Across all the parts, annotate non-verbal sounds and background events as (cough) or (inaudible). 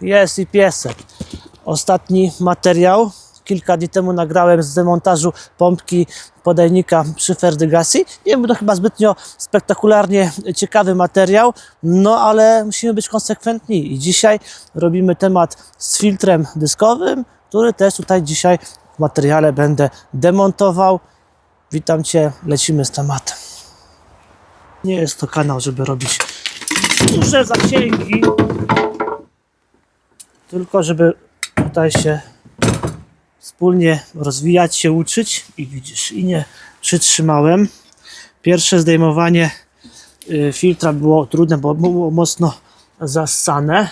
Jest i piesek. Ostatni materiał. Kilka dni temu nagrałem z demontażu pompki podajnika przy ferdygacji. Nie był to chyba zbytnio spektakularnie ciekawy materiał, no ale musimy być konsekwentni i dzisiaj robimy temat z filtrem dyskowym, który też tutaj dzisiaj w materiale będę demontował. Witam Cię, lecimy z tematem. Nie jest to kanał, żeby robić duże zasięgi, tylko żeby tutaj się wspólnie rozwijać się, uczyć i widzisz, i nie przytrzymałem. Pierwsze zdejmowanie y, filtra było trudne, bo było mocno zassane.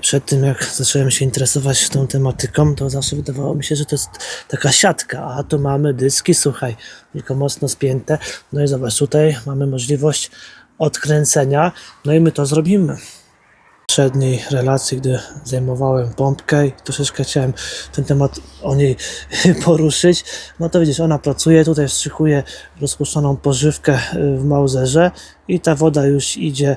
Przed tym jak zacząłem się interesować tą tematyką, to zawsze wydawało mi się, że to jest taka siatka, a tu mamy dyski, słuchaj, tylko mocno spięte. No i zobacz, tutaj mamy możliwość odkręcenia, no i my to zrobimy poprzedniej relacji, gdy zajmowałem pompkę i troszeczkę chciałem ten temat o niej (laughs) poruszyć, no to widzisz, ona pracuje, tutaj wstrzykuje rozpuszczoną pożywkę y, w mauzerze i ta woda już idzie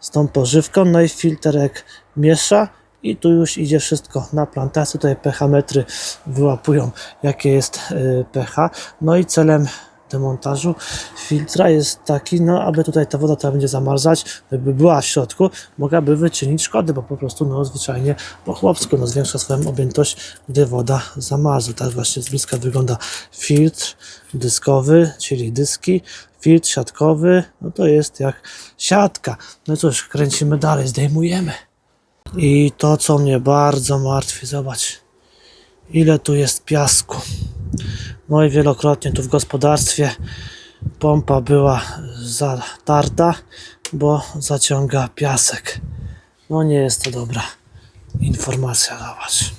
z tą pożywką, no i filterek miesza i tu już idzie wszystko na plantację, tutaj pH metry wyłapują jakie jest y, pH, no i celem demontażu filtra jest taki, no aby tutaj ta woda, która będzie zamarzać, gdyby była w środku, mogłaby wyczynić szkody, bo po prostu no zwyczajnie po chłopsku no, zwiększa swoją objętość, gdy woda zamarza. Tak właśnie z bliska wygląda filtr dyskowy, czyli dyski, filtr siatkowy, no to jest jak siatka. No cóż, kręcimy dalej, zdejmujemy. I to, co mnie bardzo martwi, zobacz, ile tu jest piasku. No i wielokrotnie tu w gospodarstwie pompa była zatarta, bo zaciąga piasek. No nie jest to dobra informacja, zobacz.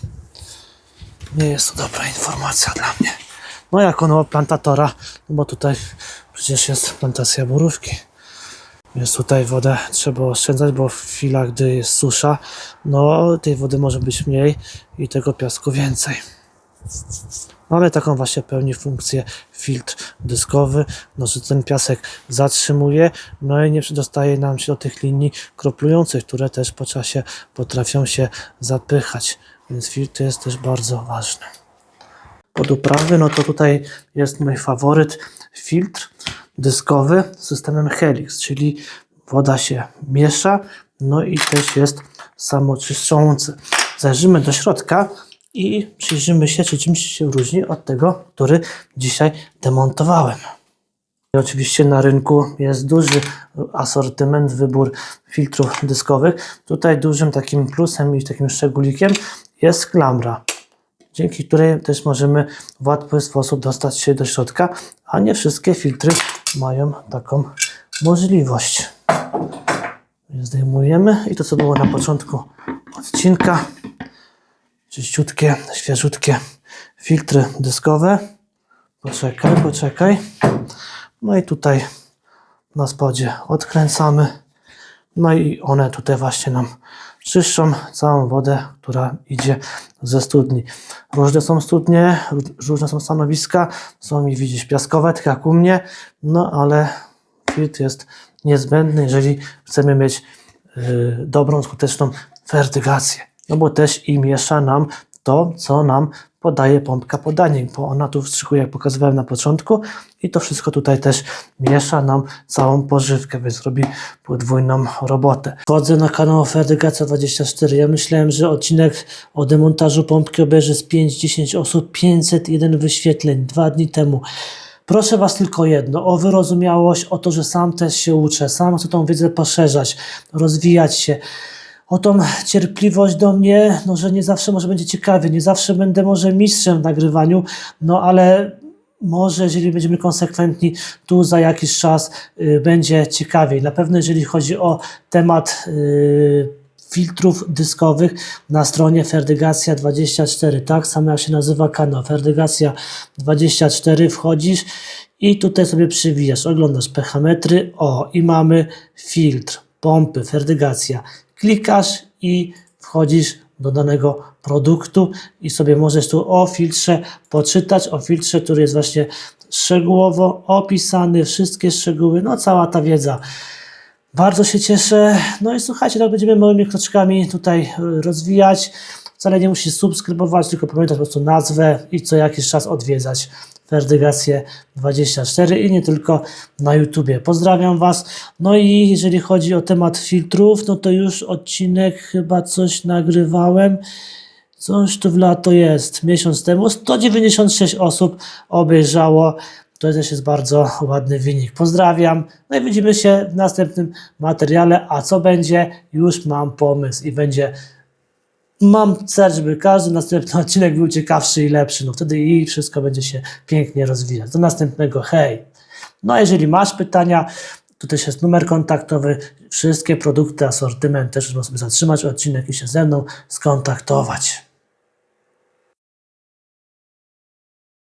Nie jest to dobra informacja dla mnie. No jako no plantatora, bo tutaj przecież jest plantacja borówki. Więc tutaj wodę trzeba oszczędzać, bo w chwilach, gdy jest susza, no tej wody może być mniej i tego piasku więcej. Ale taką właśnie pełni funkcję filtr dyskowy, no że ten piasek zatrzymuje, no i nie przedostaje nam się do tych linii kroplujących, które też po czasie potrafią się zapychać, więc filtr jest też bardzo ważny. Pod uprawy, no to tutaj jest mój faworyt filtr dyskowy z systemem Helix, czyli woda się miesza, no i też jest samoczyszczący. Zajrzymy do środka i przyjrzymy się, czy czymś się różni od tego, który dzisiaj demontowałem. I oczywiście na rynku jest duży asortyment, wybór filtrów dyskowych. Tutaj dużym takim plusem i takim szczególikiem jest klamra, dzięki której też możemy w łatwy sposób dostać się do środka, a nie wszystkie filtry mają taką możliwość. Zdejmujemy i to co było na początku odcinka, czyściutkie, świeżutkie filtry dyskowe. Poczekaj, poczekaj. No i tutaj na spodzie odkręcamy. No i one tutaj właśnie nam czyszczą całą wodę, która idzie ze studni. Różne są studnie, ró- różne są stanowiska. Są i widzisz piaskowe, tak jak u mnie. No ale filtr jest niezbędny, jeżeli chcemy mieć y, dobrą, skuteczną ferdygację. No bo też i miesza nam to, co nam podaje pompka podanik, bo ona tu wstrzykuje, jak pokazywałem na początku i to wszystko tutaj też miesza nam całą pożywkę, więc robi podwójną robotę. Wchodzę na kanał Ferdygacja 24. Ja myślałem, że odcinek o demontażu pompki obejrzy z 5-10 osób, 501 wyświetleń dwa dni temu. Proszę Was tylko jedno, o wyrozumiałość, o to, że sam też się uczę, sam chcę tą wiedzę poszerzać, rozwijać się o tą cierpliwość do mnie, no że nie zawsze może będzie ciekawie, nie zawsze będę może mistrzem w nagrywaniu, no ale może jeżeli będziemy konsekwentni, tu za jakiś czas y, będzie ciekawiej. Na pewno jeżeli chodzi o temat y, filtrów dyskowych na stronie Ferdygacja 24, tak samo jak się nazywa kanał Ferdygacja 24, wchodzisz i tutaj sobie przywijasz, oglądasz pH metry, o i mamy filtr, pompy, ferdygacja. Klikasz i wchodzisz do danego produktu i sobie możesz tu o filtrze poczytać, o filtrze, który jest właśnie szczegółowo opisany, wszystkie szczegóły, no cała ta wiedza Bardzo się cieszę. No i słuchajcie, tak będziemy małymi kroczkami tutaj y, rozwijać. Wcale nie musisz subskrybować, tylko pamiętać po prostu nazwę i co jakiś czas odwiedzać Ferdygację 24 i nie tylko na YouTubie. Pozdrawiam Was. No i jeżeli chodzi o temat filtrów, no to już odcinek chyba coś nagrywałem. Coś tu w lato jest. Miesiąc temu 196 osób obejrzało. To też jest bardzo ładny wynik. Pozdrawiam. No i widzimy się w następnym materiale. A co będzie? Już mam pomysł i będzie. Mam cel, żeby każdy następny odcinek był ciekawszy i lepszy. No wtedy i wszystko będzie się pięknie rozwijać. Do następnego. Hej. No a jeżeli masz pytania, tu też jest numer kontaktowy. Wszystkie produkty, asortyment też można sobie zatrzymać odcinek i się ze mną skontaktować.